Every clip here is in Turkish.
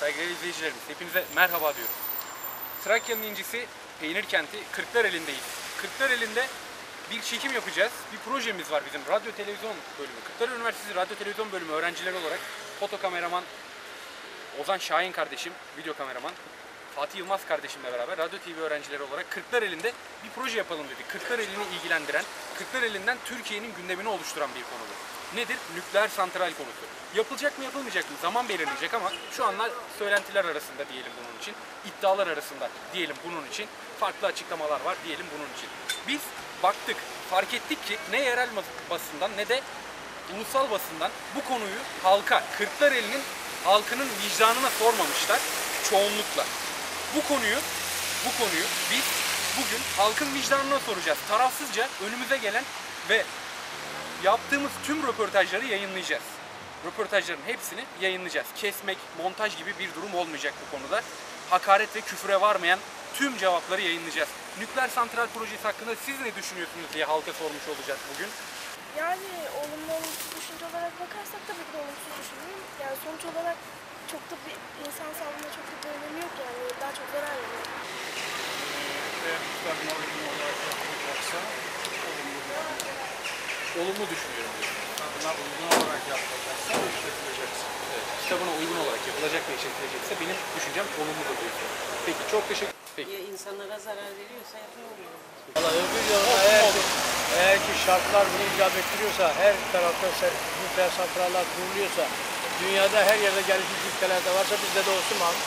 saygıdeğer izleyicilerimiz hepinize merhaba diyoruz. Trakya'nın incisi Peynir Kenti Kırklareli'ndeyiz. Kırklareli'nde bir çekim yapacağız. Bir projemiz var bizim radyo televizyon bölümü. Kırklareli Üniversitesi radyo televizyon bölümü öğrencileri olarak foto kameraman Ozan Şahin kardeşim, video kameraman, Fatih Yılmaz kardeşimle beraber radyo TV öğrencileri olarak Kırklareli'nde bir proje yapalım dedik. Kırklareli'ni ilgilendiren, Kırklareli'nden Türkiye'nin gündemini oluşturan bir konu. Nedir? Nükleer santral konusu. Yapılacak mı yapılmayacak mı? Zaman belirleyecek ama şu anlar söylentiler arasında diyelim bunun için. iddialar arasında diyelim bunun için. Farklı açıklamalar var diyelim bunun için. Biz baktık, fark ettik ki ne yerel basından ne de ulusal basından bu konuyu halka, Kırklareli'nin halkının vicdanına sormamışlar çoğunlukla. Bu konuyu bu konuyu biz bugün halkın vicdanına soracağız. Tarafsızca önümüze gelen ve yaptığımız tüm röportajları yayınlayacağız. Röportajların hepsini yayınlayacağız. Kesmek, montaj gibi bir durum olmayacak bu konuda. Hakaret ve küfüre varmayan tüm cevapları yayınlayacağız. Nükleer santral projesi hakkında siz ne düşünüyorsunuz diye halka sormuş olacağız bugün. Yani olumlu olumsuz düşünce olarak bakarsak tabii ki de olumsuz düşünüyorum. Yani sonuç olarak çok da bir insan sağlığına çok da bir önemi yok yani. Daha çok zarar veriyor. Eğer kitabına uygun olarak yapılacaksa olumlu bir Olumlu düşünüyorum kitabına uygun olarak yapılacaksa işletilecekse. Evet, kitabına uygun olarak yapılacak ve işletilecekse benim düşüncem olumludur diyorsunuz. Peki çok teşekkür Peki. Ya insanlara zarar veriyorsa yapılmıyor. Valla öbür yolda eğer ki, eğer ki şartlar bunu icap ettiriyorsa, her tarafta nükleer santraller kuruluyorsa, dünyada her yerde gelişmiş ülkelerde varsa bizde de olsun abi.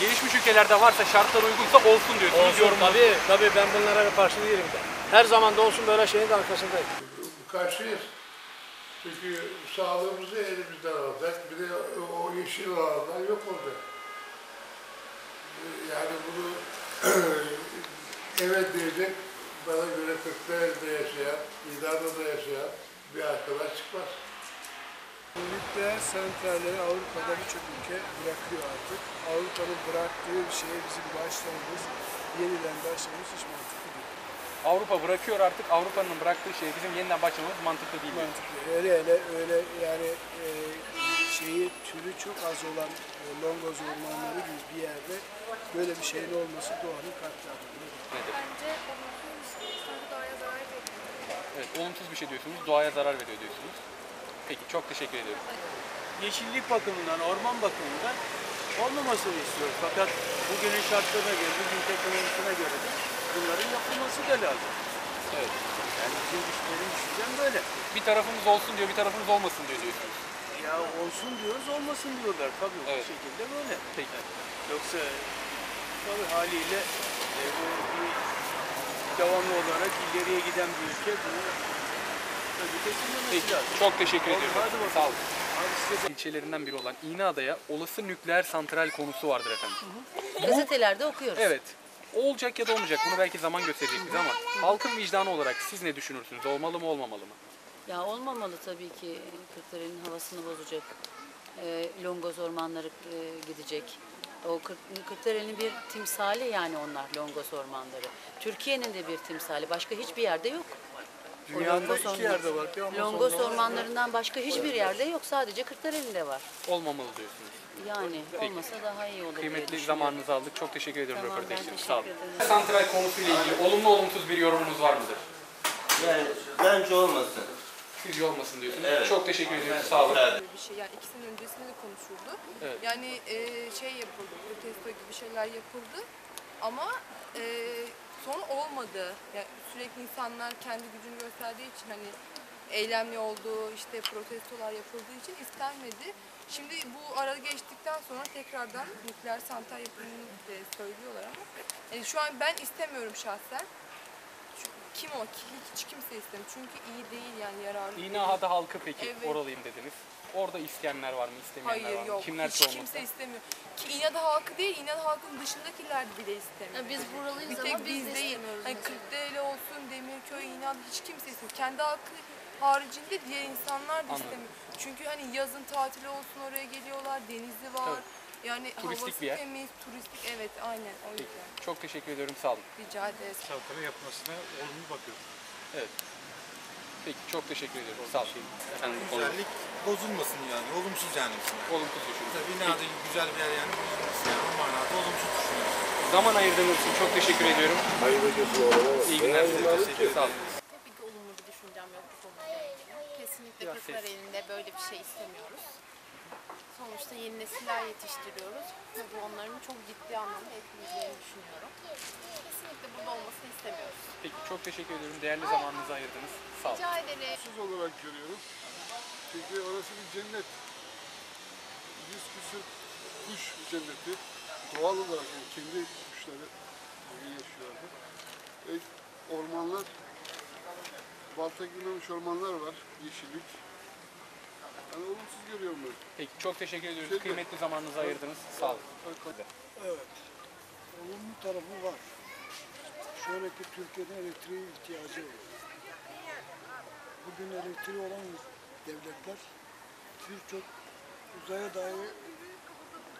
Gelişmiş ülkelerde varsa şartlar uygunsa olsun diyorsunuz. Olsun tabii, tabii ben bunlara karşı değilim. Her zaman da olsun böyle şeyin de arkasındayım. Karşıyız. Çünkü sağlığımızı elimizden alacak. Bir de o yeşil alanlar yok olacak. Yani bunu evet diyecek, bana göre Kırklareli'de yaşayan, İda'da da yaşayan bir arkadaş çıkmaz. Nükleer santralleri Avrupa'da birçok ülke bırakıyor artık. Avrupa'nın bıraktığı bir şeye bizim başlamamız, yeniden başlamamız hiç mantıklı. Avrupa bırakıyor artık. Avrupa'nın bıraktığı şey bizim yeniden başlamamız mantıklı değil. Mantıklı. Öyle öyle öyle yani e, şeyi türü çok az olan e, longoz ormanları gibi bir yerde böyle bir şeyin olması doğanın katliamı. Bence olumsuz sanki doğaya zarar veriyor. Evet, olumsuz bir şey diyorsunuz. Doğaya zarar veriyor diyorsunuz. Peki çok teşekkür ediyorum. Yeşillik bakımından, orman bakımından olmamasını istiyoruz. Fakat bugünün şartlarına göre, bugün teknolojisine göre de bunların yapılması da lazım. Evet. Yani bizim düşüncenin düşüncem böyle. Bir tarafımız olsun diyor, bir tarafımız olmasın diyor diyorsunuz. Ya olsun diyoruz, olmasın diyorlar. Tabii Evet. bu şekilde böyle. Peki. Yoksa tabii haliyle e, bu bir devamlı olarak ileriye giden bir ülke bunu Peki. lazım. Çok teşekkür Oldu, ediyorum. hadi. Sağ olun. Size de- İlçelerinden biri olan İğneada'ya olası nükleer santral konusu vardır efendim. Gazetelerde okuyoruz. Evet. Olacak ya da olmayacak. Bunu belki zaman gösterecek bize ama halkın vicdanı olarak siz ne düşünürsünüz? Olmalı mı olmamalı mı? Ya olmamalı tabii ki Kırklareli'nin havasını bozacak. E, Longoz ormanları e, gidecek. O Kırk- Kırklareli'nin bir timsali yani onlar Longoz ormanları. Türkiye'nin de bir timsali. Başka hiçbir yerde yok. Dünyada Longoz iki yerde var. Var. ormanlarından başka hiçbir yerde yok. Sadece Kırklareli'nde var. Olmamalı diyorsunuz. Yani olmasa daha iyi olur Kıymetli zamanınızı aldık. Çok teşekkür ediyorum Tamam, röportaj için. Sağ olun. ederim. Santral konusuyla ilgili olumlu olumsuz bir yorumunuz var mıdır? Yani bence olmasın. Sizce olmasın diyorsunuz. Evet. Çok teşekkür ediyorum. Sağ olun. Evet. bir şey. Yani ikisinin öncesinde de konuşuldu. Evet. Yani e, şey yapıldı, protesto gibi şeyler yapıldı. Ama e, son olmadı. Yani sürekli insanlar kendi gücünü gösterdiği için hani eylemli olduğu, işte protestolar yapıldığı için istenmedi. Şimdi bu ara geçtikten sonra tekrardan nükleer santral yapımını e, söylüyorlar ama yani şu an ben istemiyorum şahsen. Çünkü Kim o? Hiç kimse istemiyor. Çünkü iyi değil yani yararlı değil. İğneada halkı peki Evet. oralıyım dediniz. Orada isteyenler var mı, istemeyenler Hayır var mı? yok. Kimler Hiç çoğunlukla? kimse istemiyor. Ki İnada halkı değil, İnada halkın dışındakiler bile istemiyor. Ya biz buralıyız bir ama tek biz biz de değil. istemiyoruz Hani mesela. Kırklareli olsun, Demirköy, İnada hiç kimse istemiyor. Kendi halkı haricinde diğer insanlar da Anladım. istemiyor. Çünkü hani yazın tatili olsun oraya geliyorlar, denizi var. Yani Turistik havası bir yer. temiz, turistik evet aynen o Peki. yüzden. Çok teşekkür ediyorum. Sağ olun. Rica ederiz. Santral yapmasına olumlu bakıyorum. Evet. Peki çok teşekkür ediyorum. Sağ olun. Efendim bu konuda Güzellik bozulmasın yani. Olumsuz yani bizim. olumsuz düşünüyorum. Tabii binada güzel bir yer yani bozulmasın yani. O manada olumsuz düşünüyoruz. Zaman ayırdığınız için çok teşekkür ediyorum. Hayırlı geceler oğlum. İyi günler. Sağ olun. Tabii ki olumlu bir düşüncem yok bu konuyla ilgili. Kesinlikle Biraz kırklar ses. elinde böyle bir şey istemiyoruz. Sonuçta yeni nesiller yetiştiriyoruz ve bu onların çok ciddi anlamda etkileyeceğini düşünüyorum. Kesinlikle burada olmasını istemiyoruz. Peki çok teşekkür ediyorum. Değerli zamanınızı ayırdınız. Sağ olun. Rica ederim. Olumsuz olarak görüyorum. Çünkü orası bir cennet. Yüz küsür kuş cenneti. Doğal olarak yani kendi kuşları burada yaşıyordu. E, ormanlar, balta girmemiş ormanlar var, yeşillik. Yani olumsuz görüyorum ben. Peki çok teşekkür ediyoruz. Kıymetli zamanınızı ayırdınız. Sağ olun. Evet. Olumlu tarafı var. Şöyle ki Türkiye'de elektriğe ihtiyacı var. Bugün elektriği olan devletler birçok uzaya dair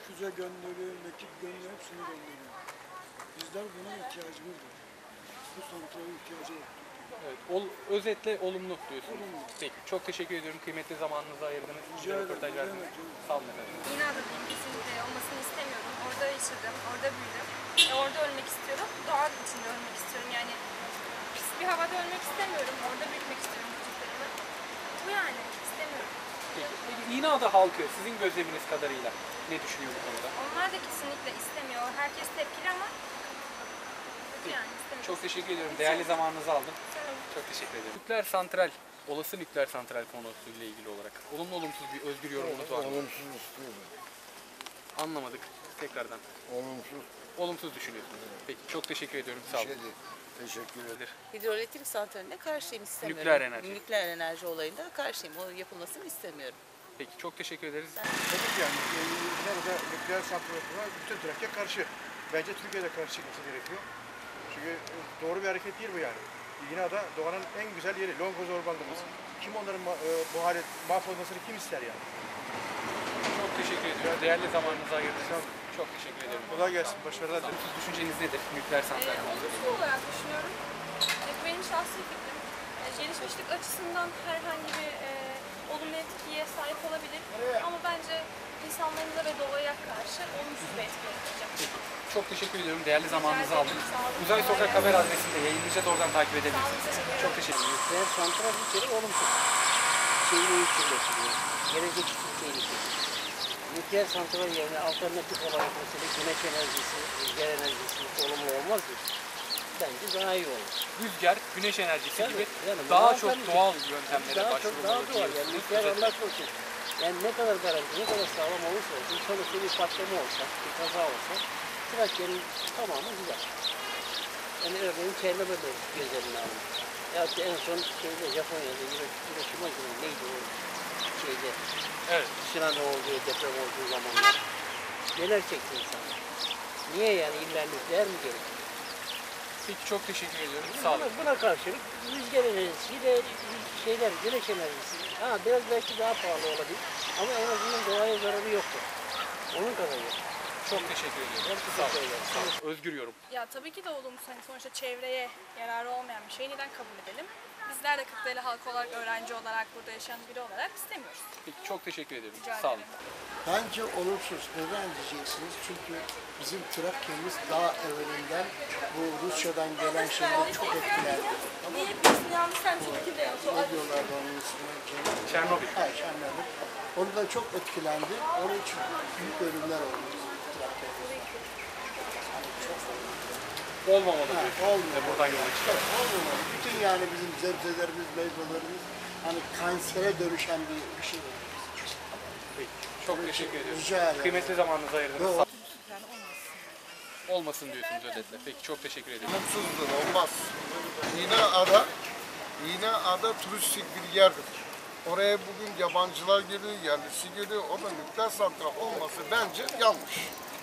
füze gönderiyor, mekik gönderiyor, hepsini gönderiyor. Bizler buna ihtiyacımız var. Bu santrale ihtiyacı var. Evet, ol, özetle olumlu diyorsunuz. Olumlu. Peki çok teşekkür ediyorum. Kıymetli zamanınızı ayırdınız. Rica Güzel ederim, röportaj rica verdiniz. ederim. Sağ olun efendim. Edeyim kesinlikle olmasını istemiyorum. Orada yaşadım, orada büyüdüm. E, orada ölmek istiyorum. Doğal içinde ölmek istiyorum. Yani pis bir havada ölmek istemiyorum. Orada büyütmek istiyorum çocuklarımı. Bu yani istemiyorum. Peki, İğneada halkı sizin gözleminiz kadarıyla ne düşünüyor bu konuda? Onlar da kesinlikle istemiyor. Herkes tepkili ama yani. Çok teşekkür ediyorum. Değerli zamanınızı aldım. Çok teşekkür ederim. Nükleer santral, olası nükleer santral konusuyla ilgili olarak olumlu olumsuz bir özgür yorumunuz var mı? Olumsuz istiyorum. Anlamadık. Tekrardan. Olumsuz Olumsuz düşünüyorsunuz. Peki çok teşekkür ediyorum. Sağ olun. şey değil. Teşekkür ederim. Hidroelektrik santraline karşıyım istemiyorum. Nükleer enerji. Nükleer enerji olayında karşıyım. O yapılmasını istemiyorum. Peki çok teşekkür ederiz. Tabii ki yani e, nerede nükleer santralına bütün Trakya karşı. Bence Türkiye'de karşı çıkması gerekiyor. Doğru bir hareket değil bu yani. Yine da doğanın en güzel yeri Longoz Ormanlığımız. Kim onların e, bu hale mahvolmasını kim ister yani? Çok teşekkür ediyorum. Değerli zamanınızı ayırdınız. Çok teşekkür ederim. Kolay gelsin, başarılar dilerim. Olumsuz düşünceniz nedir nükleer santral konusuyla Olumsuz olarak düşünüyorum. Benim şahsi fikrim. E, gelişmişlik açısından herhangi bir e, olumlu etkiye sahip olabilir. Ama bence insanlarımıza ve doğaya karşı olumsuz bir etki yaratacak. Çok teşekkür ediyorum. Değerli zamanınızı aldım. Uzay Sokak haber adresinde yayınlayacağız. Oradan takip edebilirsiniz. Çok teşekkür ederim. Nükleer santral bir kere olumsuz. Çevreyi kirletiyor. Gelecek için tehlikeli. Nükleer santral yerine alternatif olarak mesela güneş enerjisi, rüzgar enerjisi olumlu olmaz mı? Bence daha iyi olur. Rüzgar, güneş enerjisi Tabii, gibi yani daha çok doğal yöntemlere daha çok daha doğal. Yani diyorsunuz. nükleer Özetle. anlaşma için. Yani ne kadar garanti, ne kadar sağlam olursa olsun sonuçta bir patlama olsa, bir kaza olsa Trakya'nın tamamı gider. Yani örneğin Çernobil'de gözlerine alın. Ya da en son şeyde Japonya'da Hiro- Hiroşima gibi neydi o şeyde Evet. tsunami olduğu, deprem olduğu zamanlar. Neler çekti insanlar? Niye yani illa nükleer mi gerek? Peki çok teşekkür ediyorum. Sağ olun. Buna, buna karşılık rüzgar enerjisi bir de şeyler, güneş enerjisi. Ha biraz belki daha pahalı olabilir ama en azından doğaya zararı yoktur. Onun kadar yok. Çok teşekkür ediyorum. Sağ olun. ederim. Sağ olun. Özgür yorum. Ya tabii ki de olumsuz. Hani sonuçta çevreye yararı olmayan bir şeyi neden kabul edelim? Bizler de Kırklareli halkı olarak, öğrenci olarak, burada yaşayan biri olarak istemiyoruz. Peki çok teşekkür ederim. Rica Sağ olun. ederim. Bence olumsuz. Neden diyeceksiniz? Çünkü bizim Trakya'mız daha evvelinden bu Rusya'dan gelen şeyler çok etkilendi. Tamam mı? yanlış sen çünkü de Ne diyorlardı onun ismine? Çernobil. Ha, Çernobil. Ondan çok etkilendi. Onun için büyük ölümler oldu Trakya'da. Çok Olmamalı Ha, olmuyor. Ve buradan yola çıkıyor. Evet, olmuyor. Bütün yani bizim sebzelerimiz, meyvelerimiz hani kansere dönüşen bir, bir şey. Peki. Çok teşekkür ediyorum. Rica ederim. Kıymetli zamanınızı ayırdınız. Sağ Olmasın diyorsunuz özetle. Peki çok teşekkür ederim. Olumsuzdur, olmaz. İğneada, İğneada turistik bir yerdir. Oraya bugün yabancılar geliyor, yerlisi geliyor. Orada nükleer santral olması bence yanlış.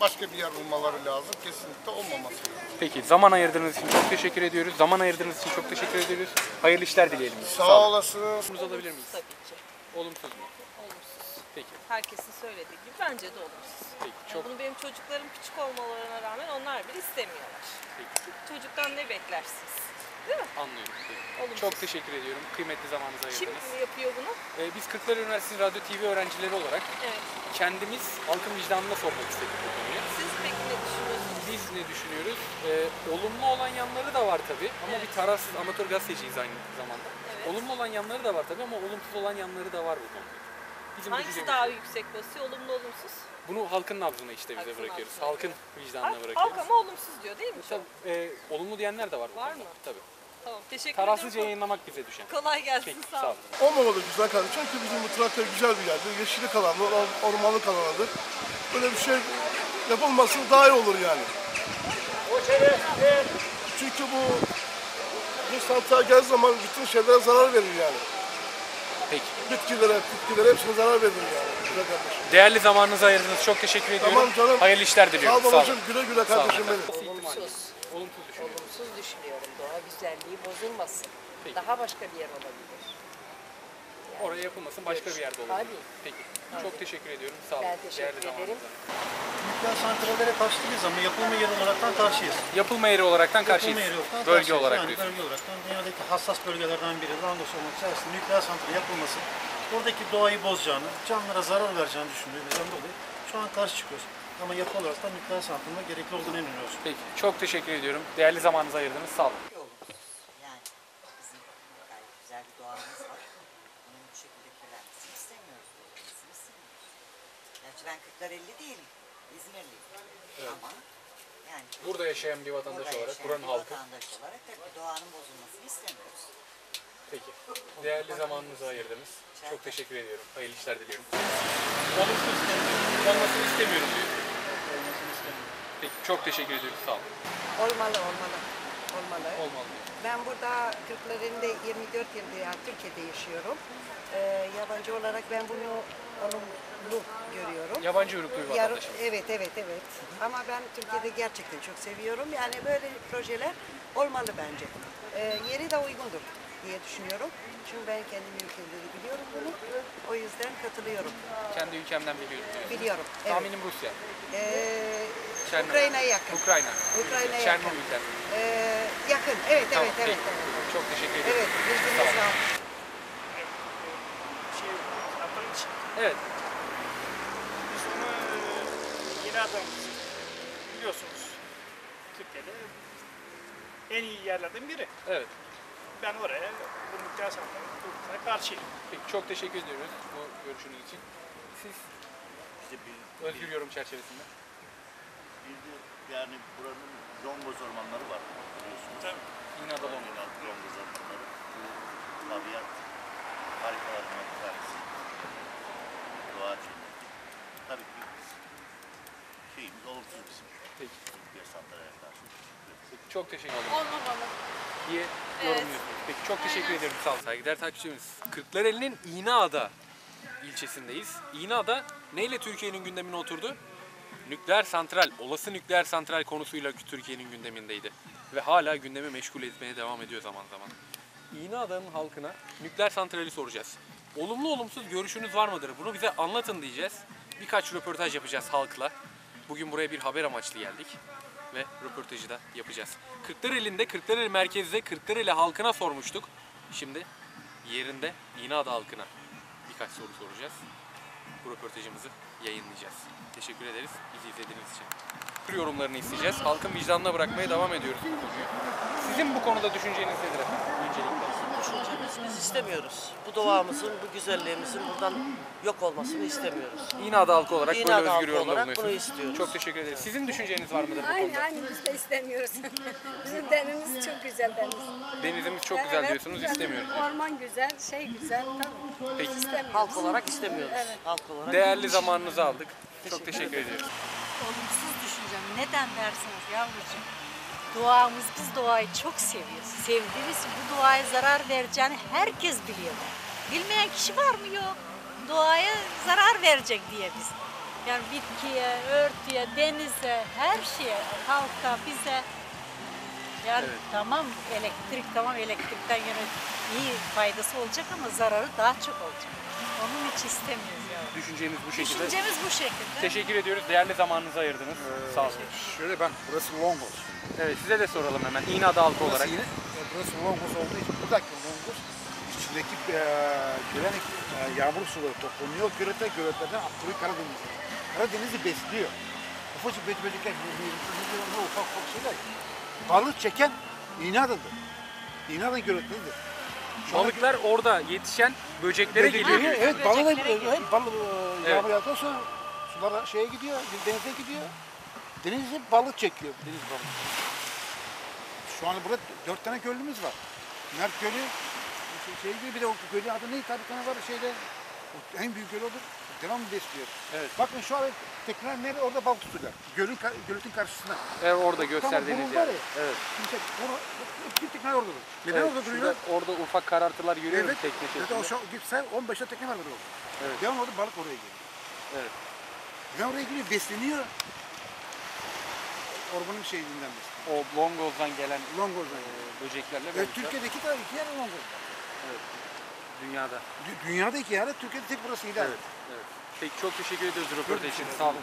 Başka bir yer bulmaları lazım. Kesinlikle olmaması lazım. Peki zaman ayırdığınız için çok teşekkür ediyoruz. Zaman ayırdığınız için çok teşekkür ediyoruz. Hayırlı işler dileyelim. Sağ olasınız. Sorumuzu alabilir miyiz? Tabii ki. Olumsuz mu? Peki. Herkesin söylediği gibi bence de olumsuz. Peki. Yani Çok bunu benim çocuklarım küçük olmalarına rağmen onlar bile istemiyorlar. peki. Çocuktan ne beklersiniz? Değil mi? Anlıyorum. Olumsuz. Çok teşekkür ediyorum. Kıymetli zamanınızı Kim ayırdınız. yapıyor bunu? Ee, biz Kırklareli Üniversitesi Radyo TV öğrencileri olarak Evet. kendimiz halkın vicdanına sormak istedik bu konuyu. Siz peki ne düşünüyorsunuz? Biz ne düşünüyoruz? Ee, olumlu olan yanları da var tabii ama bir tarafsız amatör gazeteciyiz aynı zamanda. Evet. Olumlu olan yanları da var tabii ama olumsuz olan yanları da var bu konuda. Bizim Hangisi daha yüksek basıyor? Olumlu olumsuz? Bunu halkın nabzına işte bize Halkın bırakıyoruz. nabzına Halkın vicdanına Halk, bırakıyoruz. halk ama olumsuz diyor değil mi? Tabii, e, olumlu diyenler de var Var mı? Tabii. Tamam teşekkür Tarafsızca ederim. yayınlamak bize düşen. Kolay gelsin Peki, sağ sağ olun. Olmamalı güzel kardeşim. Çünkü bizim bu Trakya güzel bir yerdir. Yeşillik alanı, or- ormanlık alanıdır. Böyle bir şey yapılması daha iyi olur yani. Çünkü bu bu santral geldiği zaman bütün şeylere zarar verir yani. Peki. Bitkilere, bitkilere hepsine zarar verir yani. Güzel kardeşim. Değerli zamanınızı ayırdınız. Çok teşekkür ediyorum. Tamam canım. Hayırlı işler Sağ diliyorum. ol babacığım. Güle güle Sağ olun kardeşim benim. Olumsuz. Olumsuz düşünüyorum. Olumsuz düşünüyorum. Doğa güzelliği bozulmasın. Peki. Daha başka bir yer olabilir. Oraya yapılmasın başka bir yerde olur. Tabii. Peki. Çok teşekkür ediyorum. Sağ olun. Ben teşekkür Değerli ederim. Nükleer santrallere karşı değiliz ama yapılma yeri olaraktan karşıyız. Yapılma yeri olaraktan karşıyız. Yapılma yeri olaraktan Bölge karşıyız. olarak yani diyorsun. bölge olaraktan dünyadaki hassas bölgelerden biri Langos olmak içerisinde nükleer santral yapılması oradaki doğayı bozacağını, canlılara zarar vereceğini düşündüğümüzden dolayı şu an karşı çıkıyoruz. Ama yapı olarak da nükleer santralına gerekli olduğunu inanıyoruz. Peki. Çok teşekkür ediyorum. Değerli zamanınızı ayırdınız. Sağ olun. Yani bizim gayet güzel bir doğamız var. Bunun bu şekilde kirlenmesini istemiyoruz. Bozulmasını istemiyoruz. Gerçi ben 40'lar 50 değilim. İzmirliyim. Ama yani Burada yaşayan bir vatandaş burada olarak, buranın halkı. vatandaş olarak tabii doğanın bozulmasını istemiyoruz. Peki. Değerli zamanınızı ayırdınız. Çok teşekkür ediyorum. Hayırlı işler diliyorum. Olumsuz olmasını istemiyorum diyor. Peki. Çok teşekkür ediyoruz. Sağ olun. Olmalı, olmalı. Olmalı. Olmalı diyor. Ben burada Kırklareli'nde 24 yıldır yani Türkiye'de yaşıyorum. Ee, yabancı olarak ben bunu görüyorum. Yabancı uyruklu bir Yar-. Evet, evet, evet. Ama ben Türkiye'de gerçekten çok seviyorum. Yani böyle projeler olmalı bence. Ee, yeri de uygundur diye düşünüyorum. Çünkü ben kendim ülkemde de biliyorum bunu. O yüzden katılıyorum. Kendi ülkemden biliyorum. diyorsun. Biliyorum. Evet. Tahminim Rusya. Ee, Çernobil. Ukrayna'ya yakın. Ukrayna. Ukrayna'ya yakın. Çernobil'den. Ee, yakın. Evet, Tamam, evet, evet, peki. evet. Çok teşekkür ederim. Evet, Sağ bilginiz olun. var. Evet. Biz onu adamız. Biliyorsunuz Türkiye'de en iyi yerlerden biri. Evet. Ben oraya bu nükleer kurulmasına karşıyım. Peki çok teşekkür ediyoruz bu görüşünüz için. Siz özgür yorum çerçevesinde. Bir de yani buranın Longoz ormanları var biliyorsunuz. Tabii. Yine ada Longoz. Longoz ormanları. Bu tabiat harikalarından bir tanesi. Doğa şeyimiz olumsuz bizim. Peki. Nükleer santrale karşı. Çok teşekkür ederim. Olmamalı. diye Evet. yorumluyorsunuz. Peki çok teşekkür ederim. Sağ olun. Saygıdeğer takipçimiz. Kırklareli'nin İğneada ilçesindeyiz. İğneada neyle Türkiye'nin gündemine oturdu? Nükleer santral, olası nükleer santral konusuyla Türkiye'nin gündemindeydi. Ve hala gündemi meşgul etmeye devam ediyor zaman zaman. İğneada'nın halkına nükleer santrali soracağız. Olumlu olumsuz görüşünüz var mıdır? Bunu bize anlatın diyeceğiz. Birkaç röportaj yapacağız halkla. Bugün buraya bir haber amaçlı geldik ve röportajı da yapacağız. Kırklareli'nde, Kırklareli merkezde Kırklareli halkına sormuştuk. Şimdi yerinde İğneada halkına birkaç soru soracağız. Bu röportajımızı yayınlayacağız. Teşekkür ederiz bizi izlediğiniz için. Yorumlarını isteyeceğiz. Halkın vicdanına bırakmaya devam ediyoruz bu konuyu. Sizin bu konuda düşünceniz nedir efendim? Öncelikle. Biz istemiyoruz. Bu doğamızın, bu güzelliğimizin buradan yok olmasını istemiyoruz. İğneada halkı olarak İğneada böyle özgür halkı yorumda olarak bunu bulunuyorsunuz. istiyoruz. Çok teşekkür ederiz. Sizin düşünceniz var mıdır bu Aynı konuda? aynı biz de istemiyoruz. Bizim denimiz çok güzel deniz. Denizimiz çok güzel Evet, diyorsunuz, güzel. istemiyoruz. Orman güzel, şey güzel. Tabii. Peki. İstemiyoruz. Halk olarak istemiyoruz. Evet. Halk olarak Değerli zamanınızı aldık. Çok teşekkür ediyoruz. Olumsuz düşüncem. Neden dersiniz yavrucuğum? Doğamız, biz doğayı çok seviyoruz. Sevdiğimiz bu doğaya zarar vereceğini herkes biliyor. Bilmeyen kişi var mı? Yok. Doğaya zarar verecek diye biz. Yani bitkiye, örtüye, denize, her şeye, halka, bize. Yani Evet. tamam elektrik, tamam elektrikten yine iyi faydası olacak ama zararı daha çok olacak. Onun için istemiyoruz ya. Düşüncemiz bu şekilde. Düşüncemiz bu şekilde. Teşekkür ediyoruz. Değerli zamanınızı ayırdınız. Sağ olun. Şöyle ben, burası Longos. Evet size de soralım hemen. İğneada halkı Burası olarak. yine, e, burası Longos olduğu için buradaki Longos içindeki e, gelen e, yağmur suları toplanıyor gölete, göletlerden akıyor Karadeniz'e. Karadeniz'i besliyor. Ufacık böcek böcekler, ufak ufak şeyler. Balık çeken İğneada'dır. İğneada göletleridir. Şu anda- Balıklar orada yetişen böceklere Böcekleri, geliyor. Evet, balığı da Böceklere geliyor. hep balık e, Evet. yağmur yağdıktan sonra sular şeye gidiyor, denize gidiyor. Deniz hep balık çekiyor, deniz balığı. Şu an burada dört tane gölümüz var. Mert Gölü, şey, şey gibi bir de o gölün adı neydi? Tabii tane var şeyde. O en büyük göl odur. Devamlı besliyor. Evet. Bakın şu an tekrar nerede? Orada balık tutuyorlar. Gölün, göletin karşısında. Evet orada gösterdiğiniz yer. var ya. Evet. Kimse, onu, bir tekne oradadır. Neden Evet, orada duruyor? Orada ufak karartılar görüyoruz Evet. tekne Zaten o şeklinde. şu gitsen 15 tane tekne var burada. Evet. Devamlı orada balık oraya geliyor. Evet. Ve oraya geliyor, besleniyor. Ormanın şeyinden besleniyor. O Longoz'dan gelen Longoz'dan e, böceklerle Ve beraber. Türkiye'de iki tane, iki yer Longoz. Evet. Dünyada. Dü- Dünyada iki yer, Türkiye'de tek burası ileride. Evet. evet. Peki çok teşekkür ediyoruz röportaj için. Sağ olun.